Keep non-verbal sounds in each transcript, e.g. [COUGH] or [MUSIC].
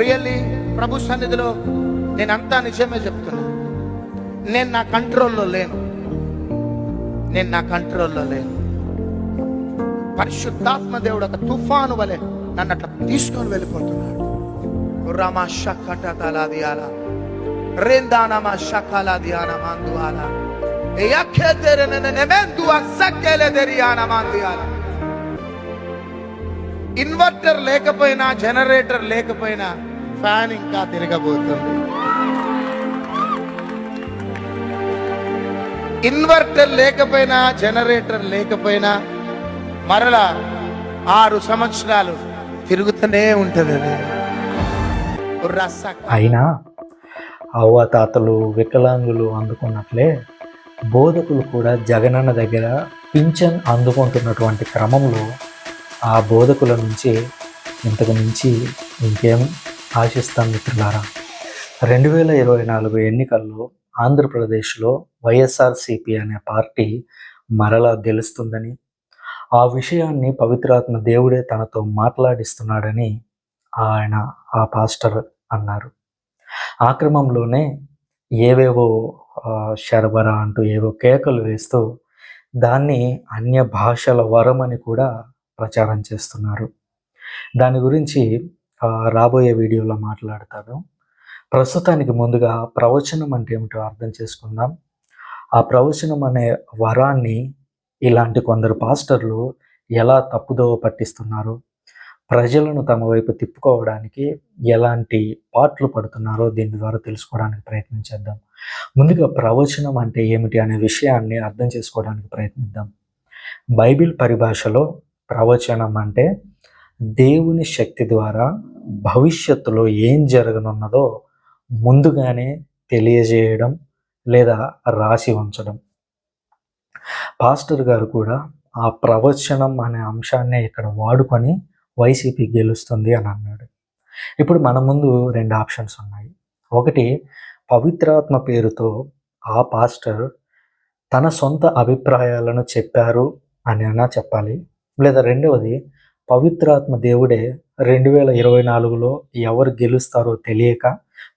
Really ప్రభు సన్నిధిలో నేనంతా నిజమే చెప్తున్నా. నేను నా కంట్రోల్లో లేను. నేను నా కంట్రోల్లో లేను. పరిశుద్ధాత్మ దేవుడు ఒక తుఫాను వలె నన్ను అట్లా తీసుకొని వెళ్ళిపోతున్నాడు. రామా షక్కట కలాదియాల. దియాలా షకల దియాన మందువాల. ఎయఖ్యతెర ఇన్వర్టర్ లేకపోయినా జనరేటర్ లేకపోయినా ఫ్యాన్ ఇంకా తిరగబోతుంది. ఇన్వర్టర్ లేకపోయినా జనరేటర్ లేకపోయినా మరలా ఆరు సంవత్సరాలు తిరుగుతూనే ఉంటుంది అది. అయినా అవ్వ తాతలు వికలాంగులు అందుకున్నట్లే బోధకులు కూడా జగనన్న దగ్గర పింఛన్ అందుకుంటున్నటువంటి క్రమంలో ఆ బోధకుల నుంచి ఇంతకు మించి ఇంకేం ఆశిస్తాం మిత్రులారా. రెండు వేల ఇరవై నాలుగు ఎన్నికల్లో ఆంధ్రప్రదేశ్లో వైఎస్ఆర్సిపి అనే పార్టీ మరలా గెలుస్తుందని ఆ విషయాన్ని పవిత్రాత్మ దేవుడే తనతో మాట్లాడిస్తున్నాడని ఆయన ఆ పాస్టర్ అన్నారు. ఆ క్రమంలోనే ఏవేవో శరబరా అంటూ ఏవో కేకలు వేస్తూ దాన్ని అన్య భాషల వరం అని కూడా ప్రచారం చేస్తున్నారు. దాని గురించి రాబోయే వీడియోలో మాట్లాడతాను. ప్రస్తుతానికి ముందుగా ప్రవచనం అంటే ఏమిటో అర్థం చేసుకుందాం. ఆ ప్రవచనం అనే వరాన్ని ఇలాంటి కొందరు పాస్టర్లు ఎలా తప్పుదోవ పట్టిస్తున్నారు ప్రజలను తమ వైపు తిప్పుకోవడానికి ఎలాంటి పాటలు పడుతున్నారో దీని ద్వారా తెలుసుకోవడానికి ప్రయత్నం చేద్దాం. ముందుగా ప్రవచనం అంటే ఏమిటి అనే విషయాన్ని అర్థం చేసుకోవడానికి ప్రయత్నిద్దాం. బైబిల్ పరిభాషలో ప్రవచనం అంటే దేవుని శక్తి ద్వారా భవిష్యత్తులో ఏం జరగనున్నదో ముందుగానే తెలియజేయడం లేదా రాసి ఉంచడం. పాస్టర్ గారు కూడా ఆ ప్రవచనం అనే అంశాన్ని ఇక్కడ వాడుకొని వైసీపీ గెలుస్తుంది అని అన్నాడు. ఇప్పుడు మన ముందు రెండు ఆప్షన్స్ ఉన్నాయి. ఒకటి పవిత్రాత్మ పేరుతో ఆ పాస్టర్ తన సొంత అభిప్రాయాలను చెప్పారు అని అన్నా చెప్పాలి. లేదా రెండవది పవిత్రాత్మ దేవుడే రెండు వేల ఇరవై నాలుగులో ఎవరు గెలుస్తారో తెలియక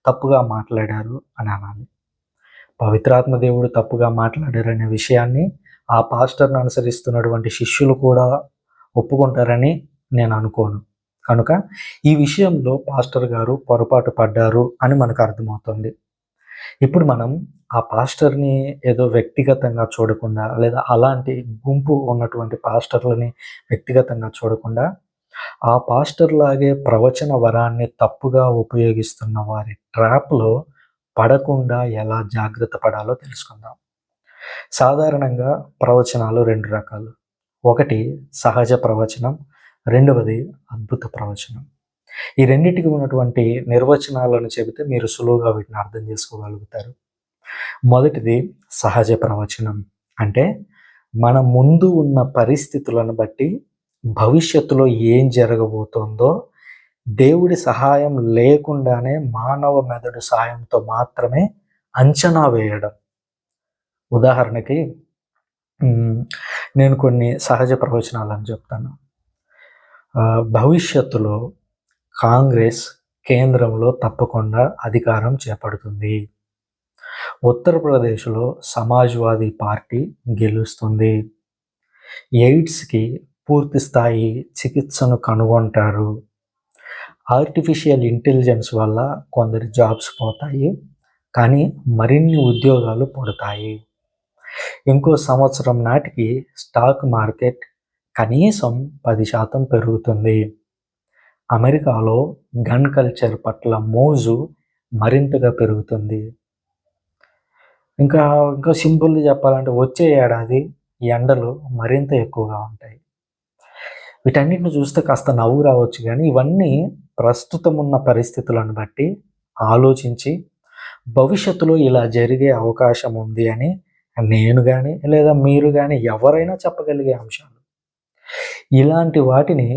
తప్పుగా మాట్లాడారు అని అనాలి. పవిత్రాత్మ దేవుడు తప్పుగా మాట్లాడారనే విషయాన్ని ఆ పాస్టర్ను అనుసరిస్తున్నటువంటి శిష్యులు కూడా ఒప్పుకుంటారని నేను అనుకోను. కనుక ఈ విషయంలో పాస్టర్ గారు పొరపాటు పడ్డారు అని మనకు అర్థమవుతుంది. ఇప్పుడు మనం ఆ పాస్టర్ని ఏదో వ్యక్తిగతంగా చూడకుండా లేదా అలాంటి గుంపు ఉన్నటువంటి పాస్టర్లని వ్యక్తిగతంగా చూడకుండా ఆ పాస్టర్ లాగే ప్రవచన వరాన్ని తప్పుగా ఉపయోగిస్తున్న వారి ట్రాప్లో పడకుండా ఎలా జాగ్రత్త పడాలో తెలుసుకుందాం. సాధారణంగా ప్రవచనాలు రెండు రకాలు. ఒకటి సహజ ప్రవచనం రెండవది అద్భుత ప్రవచనం. ఈ రెండింటికి ఉన్నటువంటి నిర్వచనాలను చెబితే మీరు సులువుగా వీటిని అర్థం చేసుకోగలుగుతారు. మొదటిది సహజ ప్రవచనం. అంటే మన ముందు ఉన్న పరిస్థితులను బట్టి భవిష్యత్తులో ఏం జరగబోతోందో దేవుడి సహాయం లేకుండానే మానవ మెదడు సహాయంతో మాత్రమే అంచనా వేయడం. ఉదాహరణకి నేను కొన్ని సహజ ప్రవచనాలను చెప్తాను. భవిష్యత్తులో కాంగ్రెస్ కేంద్రంలో తప్పకుండా అధికారం చేపడుతుంది. ఉత్తరప్రదేశ్లో సమాజ్వాదీ పార్టీ గెలుస్తుంది. ఎయిడ్స్కి పూర్తి స్థాయి చికిత్సను కనుగొంటారు. ఆర్టిఫిషియల్ ఇంటెలిజెన్స్ వల్ల కొందరి జాబ్స్ పోతాయి కానీ మరిన్ని ఉద్యోగాలు పడతాయి. ఇంకో సంవత్సరం నాటికి స్టాక్ మార్కెట్ కనీసం పది శాతం పెరుగుతుంది. అమెరికాలో గన్ కల్చర్ పట్ల మోజు మరింతగా పెరుగుతుంది. ఇంకా ఇంకా సింపుల్గా చెప్పాలంటే వచ్చే ఏడాది ఎండలు మరింత ఎక్కువగా ఉంటాయి. వీటన్నిటిని చూస్తే కాస్త నవ్వు రావచ్చు కానీ ఇవన్నీ ప్రస్తుతం ఉన్న పరిస్థితులను బట్టి ఆలోచించి భవిష్యత్తులో ఇలా జరిగే అవకాశం ఉంది అని నేను కానీ లేదా మీరు కానీ ఎవరైనా చెప్పగలిగే అంశాలు. ఇలాంటి వాటిని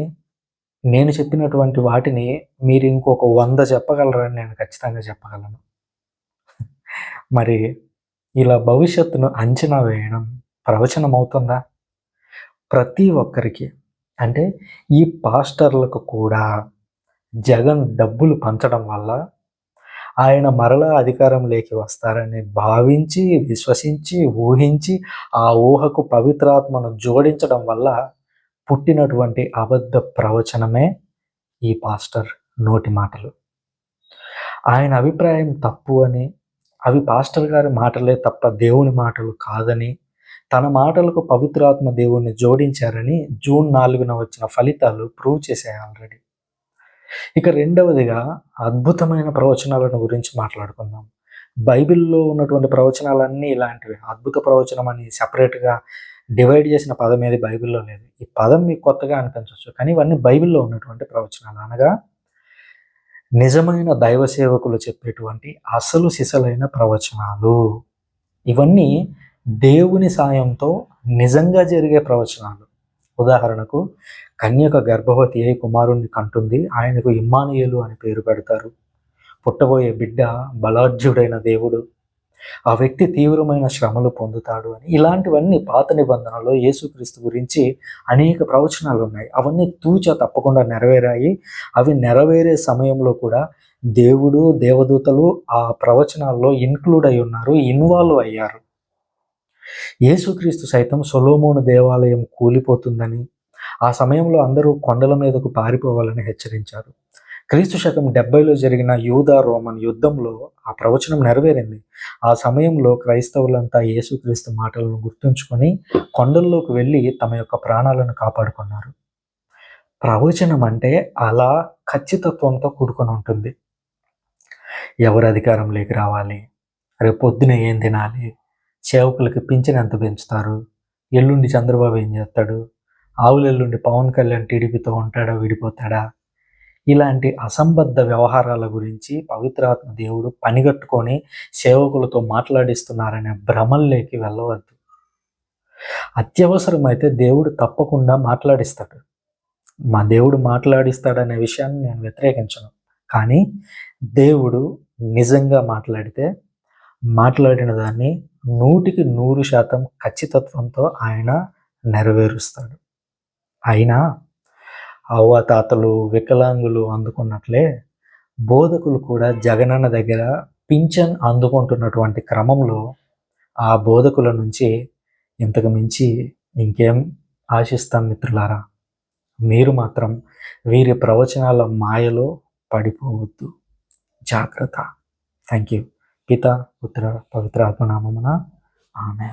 నేను చెప్పినటువంటి వాటిని మీరు ఇంకొక వంద చెప్పగలరని నేను ఖచ్చితంగా చెప్పగలను. [LAUGHS] మరి ఇలా భవిష్యత్తును అంచనా వేయడం ప్రవచనం అవుతుందా ప్రతి ఒక్కరికి అంటే ఈ పాస్టర్లకు కూడా జగన్ డబ్బులు పంచడం వల్ల ఆయన మరలా అధికారంలోకి వస్తారని భావించి విశ్వసించి ఊహించి ఆ ఊహకు పవిత్రాత్మను జోడించడం వల్ల పుట్టినటువంటి అబద్ధ ప్రవచనమే ఈ పాస్టర్ నోటి మాటలు. ఆయన అభిప్రాయం తప్పు అని అవి పాస్టర్ గారి మాటలే తప్ప దేవుని మాటలు కాదని తన మాటలకు పవిత్రాత్మ దేవుణ్ణి జోడించారని జూన్ నాలుగున వచ్చిన ఫలితాలు ప్రూవ్ చేశాయి ఆల్రెడీ. ఇక రెండవదిగా అద్భుతమైన ప్రవచనాలను గురించి మాట్లాడుకుందాం. బైబిల్లో ఉన్నటువంటి ప్రవచనాలన్నీ ఇలాంటివి. అద్భుత ప్రవచనం అని సపరేట్గా డివైడ్ చేసిన పదం ఏది బైబిల్లో లేదు. ఈ పదం మీకు కొత్తగా అనిపించవచ్చు. కానీ ఇవన్నీ బైబిల్లో ఉన్నటువంటి ప్రవచనాలు. అనగా నిజమైన దైవ సేవకులు చెప్పేటువంటి అసలు సిసలైన ప్రవచనాలు. ఇవన్నీ దేవుని సాయంతో నిజంగా జరిగే ప్రవచనాలు. ఉదాహరణకు కన్యక గర్భవతి అయి కుమారుణ్ణి కంటుంది. ఆయనకు ఇమ్మానుయేలు అని పేరు పెడతారు. పుట్టబోయే బిడ్డ బలాఢ్యుడైన దేవుడు. ఆ వ్యక్తి తీవ్రమైన శ్రమలు పొందుతాడు అని. ఇలాంటివన్నీ పాత నిబంధనలో యేసుక్రీస్తు గురించి అనేక ప్రవచనాలు ఉన్నాయి. అవన్నీ తూచ తప్పకుండా నెరవేరాయి. అవి నెరవేరే సమయంలో కూడా దేవుడు దేవదూతలు ఆ ప్రవచనాల్లో ఇన్క్లూడ్ అయి ఉన్నారు ఇన్వాల్వ్ అయ్యారు. యేసుక్రీస్తు సైతం సొలోమోను దేవాలయం కూలిపోతుందని ఆ సమయంలో అందరూ కొండల మీదకు పారిపోవాలని హెచ్చరించారు. క్రీస్తు శకం డెబ్బైలో జరిగిన యూదా రోమన్ యుద్ధంలో ఆ ప్రవచనం నెరవేరింది. ఆ సమయంలో క్రైస్తవులంతా యేసుక్రీస్తు మాటలను గుర్తుంచుకొని కొండల్లోకి వెళ్ళి తమ యొక్క ప్రాణాలను కాపాడుకున్నారు. ప్రవచనం అంటే అలా ఖచ్చితత్వంతో కూడుకొని ఉంటుంది. ఎవరు అధికారంలోకి రావాలి? రేపు పొద్దున ఏం తినాలి? సేవకులకి పింఛన్ ఎంత పెంచుతారు? ఎల్లుండి చంద్రబాబు ఏం చేస్తాడు? ఆవులు ఎల్లుండి పవన్ కళ్యాణ్ టీడీపీతో ఉంటాడా విడిపోతాడా? ఇలాంటి అసంబద్ధ వ్యవహారాల గురించి పవిత్రాత్మ దేవుడు పనిగట్టుకొని సేవకులతో మాట్లాడిస్తున్నారనే భ్రమల్లోకి వెళ్ళవద్దు. అత్యవసరమైతే దేవుడు తప్పకుండా మాట్లాడిస్తాడు. మా దేవుడు మాట్లాడిస్తాడనే విషయాన్ని నేను వ్యతిరేకించను. కానీ దేవుడు నిజంగా మాట్లాడితే మాట్లాడిన దాన్ని నూటికి నూరు శాతం ఖచ్చితత్వంతో ఆయన నెరవేరుస్తాడు. అయినా అవ్వతాతలు వికలాంగులు అందుకున్నట్లే బోధకులు కూడా జగనన్న దగ్గర పింఛన్ అందుకుంటున్నటువంటి క్రమంలో ఆ బోధకుల నుంచి ఇంతకు మించి ఇంకేం ఆశిస్తాం మిత్రులారా? మీరు మాత్రం వీరి ప్రవచనాల మాయలో పడిపోవద్దు. జాగ్రత్త. థ్యాంక్ యూ పిత పుత్ర పవిత్ర ఆత్మనామమున ఆమె